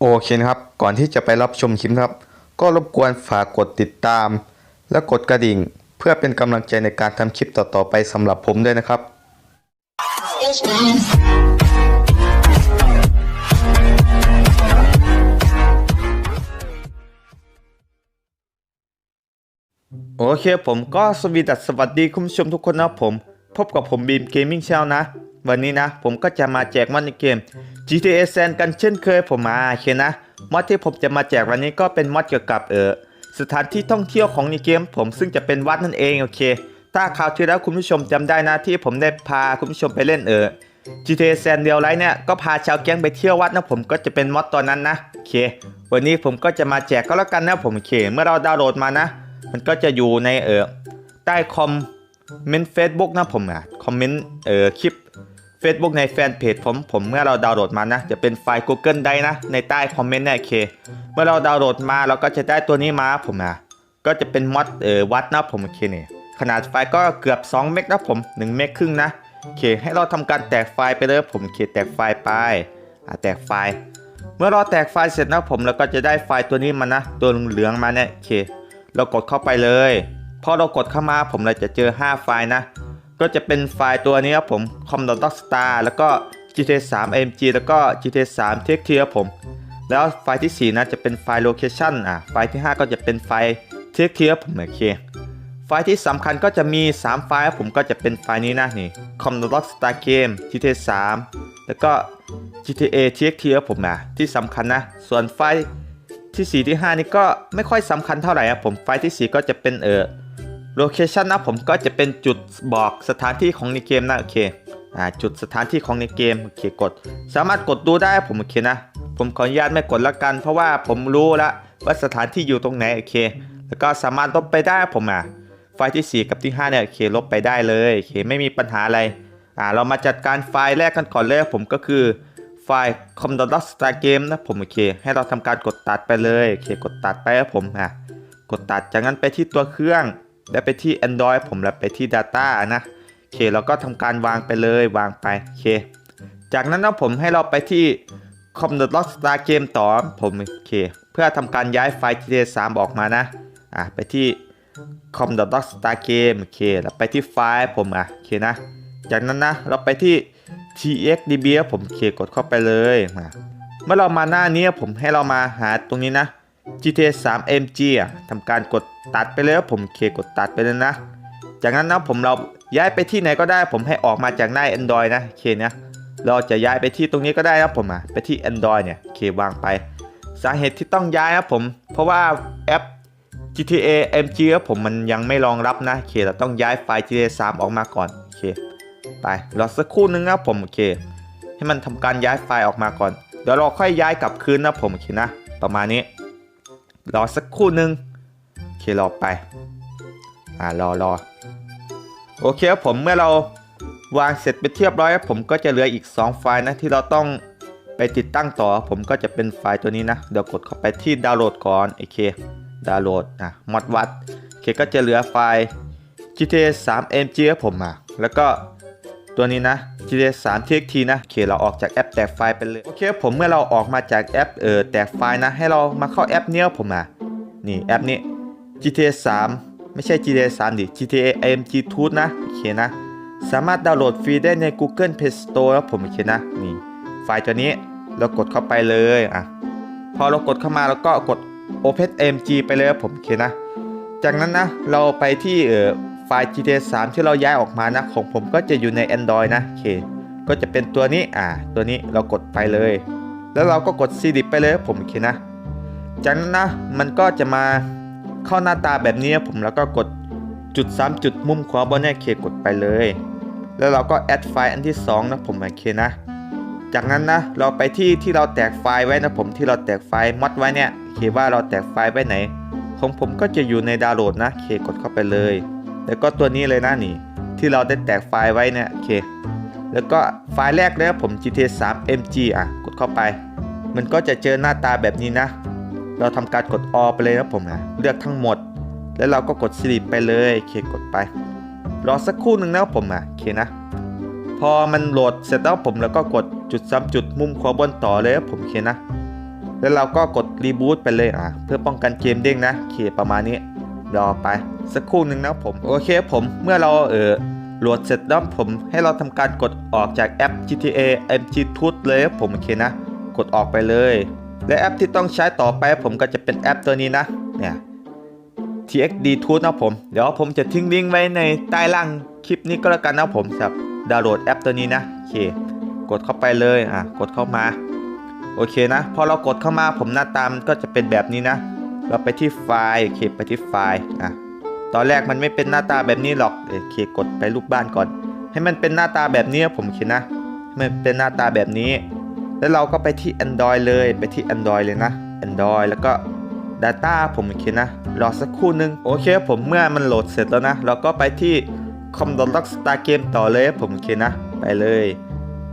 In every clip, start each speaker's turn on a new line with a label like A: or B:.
A: โอเคนะครับ ก่อนที่จะไปรับชมคลิปครับ ก็รบกวนฝากกดติดตาม และกดกระดิ่ง เพื่อเป็นกำลังใจในการทำคลิปต่อๆไปสำหรับผมด้วยนะครับ โอเคผมก็สวีดัสสวัสดีคุณผู้ชมทุกคนนะผม พบกับผมบีมเกมมิ่งเชลนะ วันนี้นะ ผมก็จะมาแจกมอดในเกม GTA San กันเช่นเคยผมมาโอเคนะมอดที่ผมจะมาแจกวันนี้ก็เป็นมอดเกี่ยวกับเออสถานที่ท่องเที่ยวของในเกม ผมซึ่งจะเป็นวัดนั่นเองโอเค ถ้าคราวที่แล้วคุณผู้ชมจำได้นะที่ผมได้พาคุณผู้ชมไปเล่นเออ GTA San เดียวไรเนี่ยก็พาชาวแก๊งไปเที่ยววัดนะผมก็จะเป็นมอดตอนนั้นนะโอเค วันนี้ผมก็จะมาแจกก็แล้วกันนะผมโอเค เมื่อเราดาวน์โหลดมานะ มันก็จะอยู่ในเออใต้คอมเมนต์ Facebook นะผมอะคอมเมนต์เออคลิป Facebook ในแฟนเพจผมผมเมื่อเราดาวน์โหลดมานะ จะเป็นไฟล์ Google ได้นะ ในใต้คอมเมนต์เนี่ยโอเค เมื่อเราดาวน์โหลดมาเราก็จะได้ตัวนี้มาผมอะก็จะเป็นมอดเออวัดนะผมโอเคเนี่ยขนาดไฟล์ก็เกือบ 2 เมกนะผม 1 เมกครึ่งนะโอเค ให้เราทำการแตกไฟล์ไปเลยผมโอเคแตกไฟล์ไปอะแตกไฟล์ เมื่อเราแตกไฟล์เสร็จนะผมเราก็จะได้ไฟล์ตัวนี้มานะ ตัวเหลืองมาเนี่ยโอเค เรากดเข้าไปเลยพอเรากดเข้ามาผมเราจะเจอ 5 ไฟล์นะ ก็จะเป็นไฟล์ตัวนี้ครับผม com d o c star แล้วก็ GTA 3 AMG แล้วก็ GTA 3 t e c t ครับผม แล้วไฟล์ที่ 4 นะจะเป็นไฟล์ location อะ ไฟล์ที่ 5 ก็จะเป็นไฟล์ t e c t ครับผมโอเค ไฟล์ที่สำคัญก็จะมี 3 ไฟล์ครับผมก็จะเป็นไฟล์นี้นะนี่ com d o c star game GTA 3 แล้วก็ GTA TXT ครับผมนะที่สำคัญนะ ส่วนไฟล์ที่ 4 ที่ 5 นี่ก็ไม่ค่อยสำคัญเท่าไหร่ครับผม ไฟล์ที่ 4 ก็จะเป็นเออ โลเคชันนะผมก็จะเป็นจุดบอกสถานที่ของในเกมนะโอเคอ่าจุดสถานที่ของในเกมโอเคกด สามารถกดดูได้ผมโอเคนะ ผมขออนุญาตไม่กดละกัน เพราะว่าผมรู้ล้วว่าสถานที่อยู่ตรงไหนโอเค แล้วก็สามารถลบไปได้ผมอะไฟล์ที่ 4 กับที่ 5 เนี่ยโอเคลบไปได้เลยโอเคไม่มีปัญหาอะไรอ่าเรามาจัดการไฟล์แรกกันก่อนเลยผมก็คือไฟล์ com d o t star game นะผมโอเค ให้เราทำการกดตัดไปเลยโอเคกดตัดไปครับผมอะกดตัดจากนั้นไปที่ตัวเครื่อง แล้วไปที่ Android ผมแล้วไปที่ Data นะโอเคเราก็ทำการวางไปเลยวางไปโอเคจากนั้นนะผมให้เราไปที่ com d o t star game ต่อผมโอเค เพื่อทำการย้ายไฟล์ GTA 3 ออกมานะอะไปที่ com d o t star game โอเคแล้วไปที่ไฟล์ผมอะโอเคนะ จากนั้นนะเราไปที่ txdb ครับผมเคกดเข้าไปเลยมาเมื่อเรามาหน้านี้ผมให้เรามาหาตรงนี้นะ GTA 3 MG อะทำการกดตัดไปเลยครับผมเคกดตัดไปเลยนะ จากนั้นนะผมเราย้ายไปที่ไหนก็ได้ ผมให้ออกมาจากหน้า Android นะเคนะเราจะย้ายไปที่ตรงนี้ก็ได้นะผมอะไปที่ Android เนี่ยเควางไป สาเหตุที่ต้องย้ายนะผม เพราะว่าแอป GTA MG ครับผมมันยังไม่รองรับนะเคเราต้องย้ายไฟล์ GTA 3 ออกมาก่อนเคไปรอสักครู่นึงนะผมโอเค ให้มันทำการย้ายไฟล์ออกมาก่อน เดี๋ยวเราค่อยย้ายกลับคืนนะผมโอเคนะ ประมาณนี้ รอสักครู่นึงโอเครอไป อ่ารอรอโอเคครับผมเมื่อเราวางเสร็จไปเรียบร้อยครับผมก็จะเหลืออีก 2 ไฟล์นะที่เราต้องไปติดตั้งต่อ ผมก็จะเป็นไฟล์ตัวนี้นะ เดี๋ยวกดเข้าไปที่ดาวน์โหลดก่อนโอเคดาวน์โหลดอะมอดวัดโอเคก็จะเหลือไฟล์ GTA 3 MG ครับผมอะแล้วก็ ตัวนี้นะ GTA 3 TXT นะโอเคเราออกจากแอปแตกไฟล์ไปเลยโอเคผมเมื่อเราออกมาจากแอปเออแตกไฟล์นะ ให้เรามาเข้าแอปเนี้ยผมอะนี่แอปนี้ GTA 3ไม่ใช่ GTA 3ดิ GTA AMG Tools นะโอเคนะ สามารถดาวน์โหลดฟรีได้ใน Google Play Store ครับผมโอเคนะนี่ไฟล์ตัวนี้เรากดเข้าไปเลยอะพอเรากดเข้ามาแล้วก็กด Open AMG ไปเลยผมโอเคนะ จากนั้นนะเราไปที่เออ ไฟล์ GTA 3 ที่เราย้ายออกมานะ ของผมก็จะอยู่ใน Android นะโอเค ก็จะเป็นตัวนี้อ่า ตัวนี้เรากดไปเลย แล้วเราก็กด CD ไปเลยผมโอเคนะ จากนั้นนะมันก็จะมาเข้าหน้าตาแบบนี้ผมแล้วก็กดจุด3จุดมุมขวาบนเนี่ยโอเคกดไปเลย แล้วเราก็แอดไฟล์อันที่2นะผมโอเคนะ จากนั้นนะเราไปที่ที่เราแตกไฟล์ไว้นะผมที่เราแตกไฟล์มอดไว้เนี่ยโอเคว่าเราแตกไฟล์ไว้ไหน ของผมก็จะอยู่ในดาวน์โหลดนะโอเคกดเข้าไปเลย แล้วก็ตัวนี้เลยนะนี่ ที่เราได้แตกไฟล์ไว้เนี่ยโอเค แล้วก็ไฟล์แรกเลยครับผม GTA 3 MG อะกดเข้าไป มันก็จะเจอหน้าตาแบบนี้นะ เราทำการกดอไปเลยนะผมนะเลือกทั้งหมด แล้วเราก็กดสลิปไปเลยโอเคกดไปรอสักครู่หนึ่งนะผมอะโอเคนะ พอมันโหลดเสร็จแล้วผมแล้วก็กดจุดซ้ำจุดมุมขวาบนต่อเลยครับผมโอเคนะ แล้วเราก็กดรีบูตไปเลยอะเพื่อป้องกันเกมเด้งนะโอเคประมาณนี้ รอไปสักครู่หนึ่งนะผม โอเคผมเมื่อเราเออโหลดเสร็จแล้วผมให้เราทำการกดออกจากแอป GTA MG t o o t เลยผมโอเคนะ กดออกไปเลย และแอปที่ต้องใช้ต่อไปผมก็จะเป็นแอปตัวนี้นะเนี่ย TXD t o o l นะผม เดี๋ยวผมจะทิ้งลิงก์ไว้ในใต้ล่างคลิปนี้ก็แล้วกันนะผมสำหรับดาวน์โหลดแอปตัวนี้นะโอเค กดเข้าไปเลยอะกดเข้ามา โอเคนะ พอเรากดเข้ามาผมหน้าตามก็จะเป็นแบบนี้นะ เราไปที่ไฟล์โอเคไปที่ไฟล์อะตอนแรกมันไม่เป็นหน้าตาแบบนี้หรอกโอเคกดไปรูปบ้านก่อน ให้มันเป็นหน้าตาแบบนี้ผมคิดนะให้มันเป็นหน้าตาแบบนี้ แล้วเราก็ไปที่ Android เลยไปที่ Android เลยนะ Android แล้วก็ Data ผมโอเคนะรอสักครู่นึงโอเคผมเมื่อมันโหลดเสร็จแล้วนะ เราก็ไปที่ com.log star game ต่อเลยผมโอเคนะ ไปเลย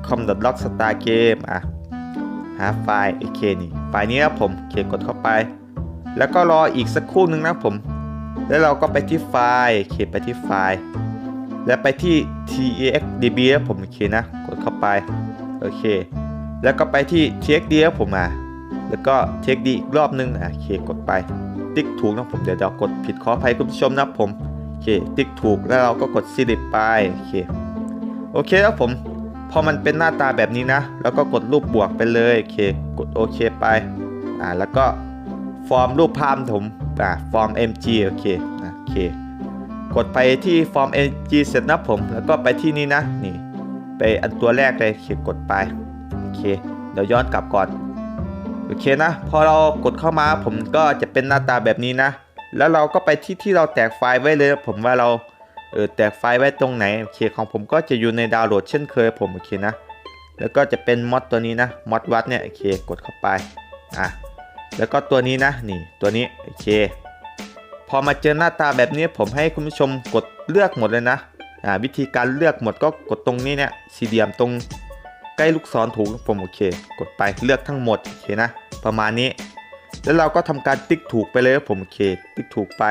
A: com.log star game อะหาไฟล์โอเคนี่ไฟล์นี้นะผมโอเคกดเข้าไป แล้วก็รออีกสักครู่นึงนะผม แล้วเราก็ไปที่ไฟล์โอเคไปที่ไฟล์ แล้วไปที่ texdb นะผมโอเคนะ กดเข้าไป โอเค แล้วก็ไปที่ TXD ครับผมอะแล้วก็ TXD อีกรอบนึงอะโอเคกดไป ติ๊กถูกนะผม เดี๋ยวเดี๋ยวกดผิดขออภัยคุณผู้ชมนะผมโอเค ติ๊กถูก แล้วเราก็กดซีลิปไป โอเค โอเคแล้วผมพอมันเป็นหน้าตาแบบนี้นะ แล้วก็กดรูปบวกไปเลย โอเค กดโอเคไป อ่า แล้วก็ ฟอร์มรูปภาพผมอ่าฟอร์ม MG โอเคโอเค กดไปที่ฟอร์ม MG เสร็จนะผม แล้วก็ไปที่นี่นะนี่ไปอันตัวแรกเลยโอเคกดไปโอเค เดี๋ยวย้อนกลับก่อนโอเคนะ พอเรากดเข้ามาผมก็จะเป็นหน้าตาแบบนี้นะ แล้วเราก็ไปที่ที่เราแตกไฟล์ไว้เลยผมว่าเราเออแตกไฟล์ไว้ตรงไหนโอเคของผมก็จะอยู่ในดาวน์โหลดเช่นเคยผมโอเคนะ แล้วก็จะเป็นมอดตัวนี้นะมอดวัดเนี่ยโอเคกดเข้าไปอะ แล้วก็ตัวนี้นะนี่ตัวนี้โอเค พอมาเจอหน้าตาแบบนี้ผมให้คุณผู้ชมกดเลือกหมดเลยนะอ่าวิธีการเลือกหมดก็กดตรงนี้เนี่ยสี่เหลี่ยมตรงใกล้ลูกศรถูกผมโอเค กดไปเลือกทั้งหมดโอเคนะ ประมาณนี้ แล้วเราก็ทำการติ๊กถูกไปเลยผมโอเค ติ๊กถูกไป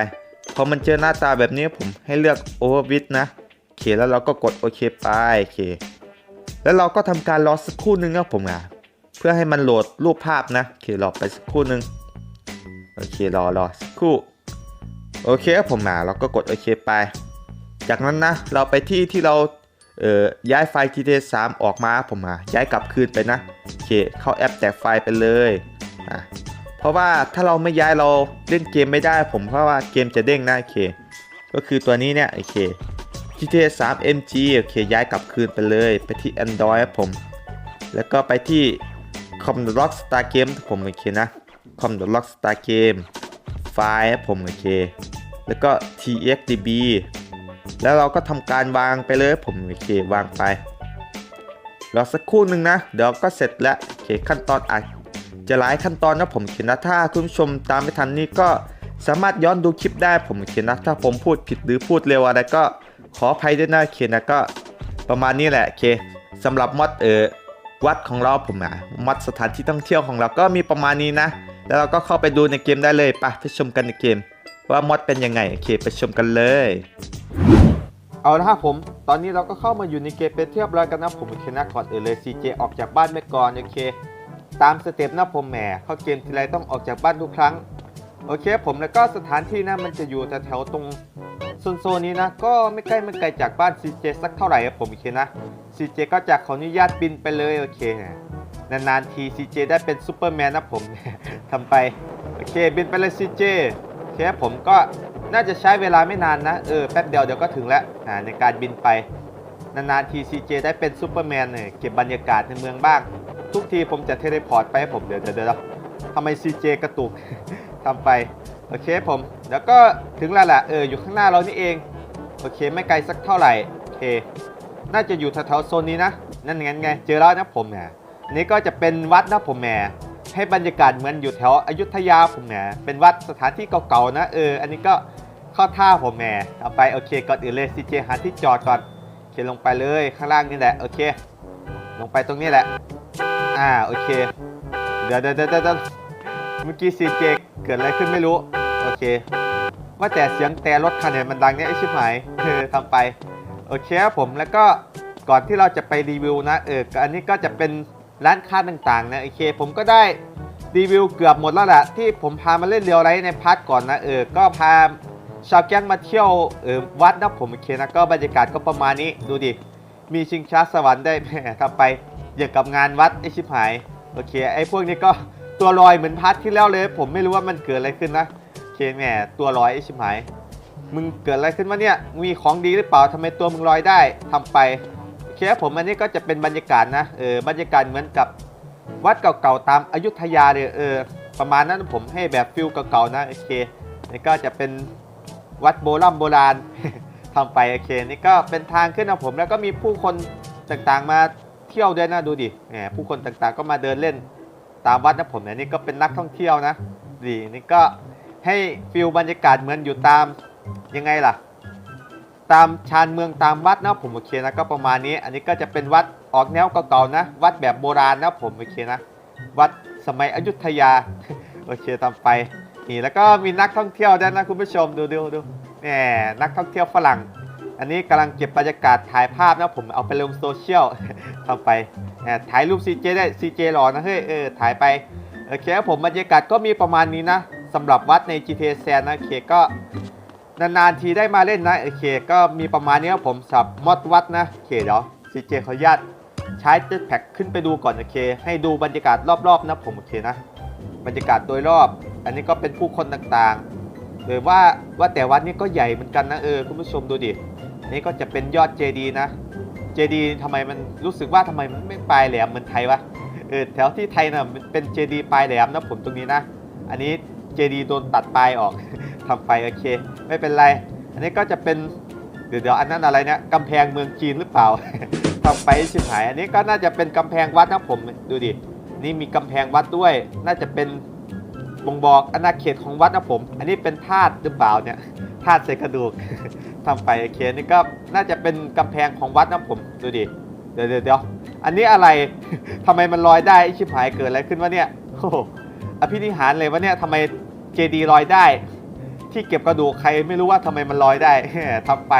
A: พอมันเจอหน้าตาแบบนี้ผมให้เลือก overwidth นะโอเคแล้วเราก็กดโอเคไปโอเค แล้วเราก็ทำการรอสักครู่นึงครับผมอะ พื่อให้มันโหลดรูปภาพนะโอเครอไปสักครู่นึงโอเครอรอสักครู่โอเคครับผมอะเราก็กดโอเคไป จากนั้นนะเราไปที่ที่เราเอ่อย้ายไฟล์ GTA 3 ออกมาผมอะย้ายกลับคืนไปนะโอเคเข้าแอปแตกไฟล์ไปเลยอะเพราะว่าถ้าเราไม่ย้ายเราเล่นเกมไม่ได้ ผมเพราะว่าเกมจะเด้งนะโอเค ก็คือตัวนี้เนี่ยโอเค GTA 3 MG โอเคย้ายกลับคืนไปเลย ไปที่ Android ครับผม แล้วก็ไปที่ com log star game ผมโอเคนะ com log star game ไฟล์ผมโอเค แล้วก็ txdb แล้วเราก็ทำการวางไปเลยผมโอเควางไปรอสักครู่หนึ่งนะ เดี๋ยวก็เสร็จแล้วโอเคขั้นตอนอาจจะหลายขั้นตอนนะผมเขียนนะถ้าคุณผู้ชมตามไม่ทันนี่ก็สามารถย้อนดูคลิปได้ผมเขียนนะถ้าผมพูดผิดหรือพูดเร็วอะไรก็ขออภัยด้วยนะโอเคนะก็ประมาณนี้แหละโอเคสำหรับมอดเออ วัดของเราผมอะวัดสถานที่ท่องเที่ยวของเราก็มีประมาณนี้นะ แล้วเราก็เข้าไปดูในเกมได้เลยไปไปชมกันในเกม ว่ามอดเป็นยังไงโอเคไปชมกันเลย เอาละครับผม ตอนนี้เราก็เข้ามาอยู่ในเกมเป็นเทียบร้อยกันนะผมโอเคนะก่อนอื่นเลยซีเจออกจากบ้านไปก่อนโอเค ตามสเต็ปนะผมแหมเข้าเกมทีไรต้องออกจากบ้านทุกครั้ง โอเคผมแล้วก็สถานที่นะมันจะอยู่แถวๆตรงโซนๆนี้นะ ก็ไม่ใกล้ไม่ไกลจากบ้าน CJ สักเท่าไหร่ครับผมโอเคนะ CJ ก็จะขออนุญาตบินไปเลยโอเคนานๆที CJ ได้เป็นซูเปอร์แมนนะผมทำไปโอเคบินไปเลย CJ โอเคผมก็น่าจะใช้เวลาไม่นานนะเออแป๊บเดียวเดี๋ยวก็ถึงแล้วในการบินไปนานๆที CJ ได้เป็นซูเปอร์แมนเนี่ยเก็บบรรยากาศในเมืองบ้าง ทุกทีผมจะเทเลพอร์ตไปให้ผมเดี๋ยวเดี๋ยวเดี๋ยวทำไม CJ กระตุก ทำไปโอเคผม แล้วก็ถึงแล้วแหละเอออยู่ข้างหน้าเรานี่เองโอเคไม่ไกลสักเท่าไหร่โอเค น่าจะอยู่แถวๆโซนนี้นะนั่นงั้นไงเจอแล้วนะผมเนี่ยนี่ก็จะเป็นวัดนะผมแหมให้บรรยากาศเหมือนอยู่แถวอยุธยาผมแหมเป็นวัดสถานที่เก่าๆนะเอออันนี้ก็เข้าท่าผมแหมเอาไปโอเคก่อนอื่นเลยซีเจหาที่จอดก่อนโอเคลงไปเลยข้างล่างนี่แหละโอเค ลงไปตรงนี้แหละอ่าโอเคเดี๋ยวเดี๋ยวเดี๋ยวเดี๋ยวเมื่อกี้ซีเจ เกิดอะไรขึ้นไม่รู้ โอเค ว่าแต่เสียงแต่รถคันเนี่ยมันดังเนี่ยไอชิบหายเออทำไป โอเคครับผมแล้วก็ก่อนที่เราจะไปรีวิวนะเอออันนี้ก็จะเป็นร้านค้าต่างๆนะโอเค ผมก็ได้รีวิวเกือบหมดแล้วแหละที่ผมพามาเล่นเรียวไรในพาร์ทก่อนนะเออก็พาชาวแก๊งมาเที่ยวเออวัดนะผมโอเคนะก็บรรยากาศก็ประมาณนี้ดูดิมีชิงช้าสวรรค์ได้แหมทำไปอย่างกับงานวัดไอชิบหายโอเคไอพวกนี้ก็ ตัวลอยเหมือนพาร์ทที่แล้วเลย ผมไม่รู้ว่ามันเกิดอะไรขึ้นนะโอเคแหมตัวลอยไอชิบหายมึงเกิดอะไรขึ้นวะเนี่ยมีของดีหรือเปล่าทำไมตัวมึงลอยได้ทำไปโอเคผมอันนี้ก็จะเป็นบรรยากาศนะเออบรรยากาศเหมือนกับวัดเก่าๆตามอยุธยาเลยเออประมาณนั้นผมให้แบบฟิลเก่าๆนะโอเคนี่ก็จะเป็นวัดโบราณโบราณทำไปโอเคนี่ก็เป็นทางขึ้นนะผมแล้วก็มีผู้คนต่างๆมาเที่ยวด้วยนะดูดิแหมผู้คนต่างๆก็มาเดินเล่น ตามวัดนะผมเนี่ยนี่ก็เป็นนักท่องเที่ยวนะดีนี่ก็ให้ฟิลบรรยากาศเหมือนอยู่ตามยังไงล่ะ ตามชานเมืองตามวัดนะผมโอเคนะก็ประมาณนี้ อันนี้ก็จะเป็นวัดออกแนวเก่าๆนะ วัดแบบโบราณนะผมโอเคนะ วัดสมัยอยุธยาโอเคตามไปนี่แล้วก็มีนักท่องเที่ยวด้วยนะคุณผู้ชมดูดูดูแหมนักท่องเที่ยวฝรั่ง อันนี้กำลังเก็บบรรยากาศถ่ายภาพนะผมเอาไปลงโซเชียลทำไป ถ่ายรูป CJ ได้ CJ หล่อนะเฮ้ยเออถ่ายไปโอเคครับผมบรรยากาศก็มีประมาณนี้นะสำหรับวัดใน GTA San นะโอเคก็นานๆทีได้มาเล่นนะโอเคก็มีประมาณนี้ครับผมสับมอดวัดนะโอเคเดี๋ยวซีเจขออนุญาตใช้เจ็ตแพ็กขึ้นไปดูก่อนโอเค ให้ดูบรรยากาศรอบๆนะผมโอเคนะบรรยากาศโดยรอบ อันนี้ก็เป็นผู้คนต่างๆหรือว่าว่าแต่วัดนี้ก็ใหญ่เหมือนกันนะเออคุณผู้ชมดูดินนี้ก็จะเป็นยอดเจดีนะ เจดีทำไมมันรู้สึกว่าทำไมมันไม่ปลายแหลมเหมือนไทยวะเออแถวที่ไทยนะ่ะเป็นเจดีปลายแหลมนะผมตรงนี้นะ อันนี้เจดีโดนตัดปลายออกทำไปโอเค ไม่เป็นไร อันนี้ก็จะเป็นเดี๋ยวเดี๋ยวอันนั้นอะไรเนี่ยกำแพงเมืองจีนหรือเปล่าทำไปชิบหาย อันนี้ก็น่าจะเป็นกำแพงวัดนะผมดูดินี่มีกำแพงวัดด้วย น่าจะเป็นบ่งบอกอาณาเขตของวัดนะผม อันนี้เป็นธาตุหรือเปล่าเนี่ยธาตุเศษกระดูก ทำไปโอเคนี่ก็น่าจะเป็นกำแพงของวัดนะผมดูดิเดี๋ยวเดี๋ยวเดี๋ยวอันนี้อะไรทำไมมันลอยได้ไอชิบหายเกิดอะไรขึ้นวะเนี่ยโอ้โหอภินิหารเลยวะเนี่ยทำไมเจดีลอยได้ ที่เก็บกระดูกใครไม่รู้ว่าทำไมมันลอยได้ทำไป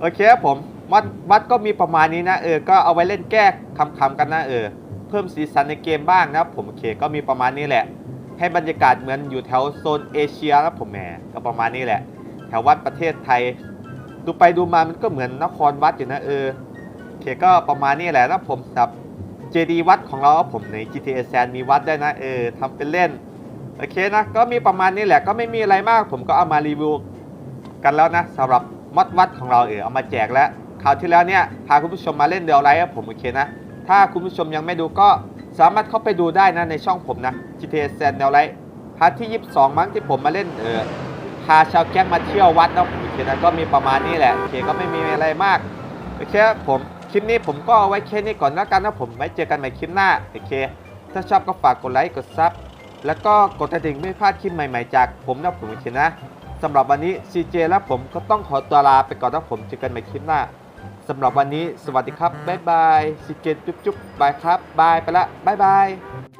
A: โอเคครับผมวัดวัดก็มีประมาณนี้นะเออก็เอาไว้เล่นแก้คำๆกันนะเออเพิ่มสีสันในเกมบ้างนะผมโอเคก็มีประมาณนี้แหละ ให้บรรยากาศเหมือนอยู่แถวโซนเอเชียนะผมแหมก็ประมาณนี้แหละ แถววัดประเทศไทย ดูไปดูมามันก็เหมือนนครวัดอยู่นะเออโอเคก็ประมาณนี้แหละนะผมสำหรับเจดีวัดของเราผมใน GTA San มีวัดได้นะเออทำเป็นเล่นโอเคนะก็มีประมาณนี้แหละก็ไม่มีอะไรมาก ผมก็เอามารีวิวกันแล้วนะสำหรับมอดวัดของเราเออเอามาแจกแล้วคราวที่แล้วเนี่ยพาคุณผู้ชมมาเล่นเดียวไรครับผมโอเคนะ ถ้าคุณผู้ชมยังไม่ดูก็สามารถเข้าไปดูได้นะในช่องผมนะ GTA San แนวไรพาร์ทที่ 22 มั้งที่ผมมาเล่นเออาชาวแก๊งมาเที่ยววัดนะโอเคนะก็มีประมาณนี้แหละโอเคก็ไม่มีอะไรมากโอเคผมคลิปนี้ผมก็เอาไว้แค่นี้ก่อนแล้วกันนะผมไว้เจอกันใหม่คลิปหน้าโอเค ถ้าชอบก็ฝากกดไลค์กดซับแล้วก็กดกระดิ่งไม่พลาดคลิปใหม่ๆจากผมนะผมโอเคนะสำหรับวันนี้ CJ และผมก็ต้องขอตัวลาไปก่อนนะผมเจอกันใหม่คลิปหน้าสำหรับวันนี้สวัสดีครับ บ๊ายบาย CJ จุ๊บๆบายครับ บายไปละ บ๊ายบาย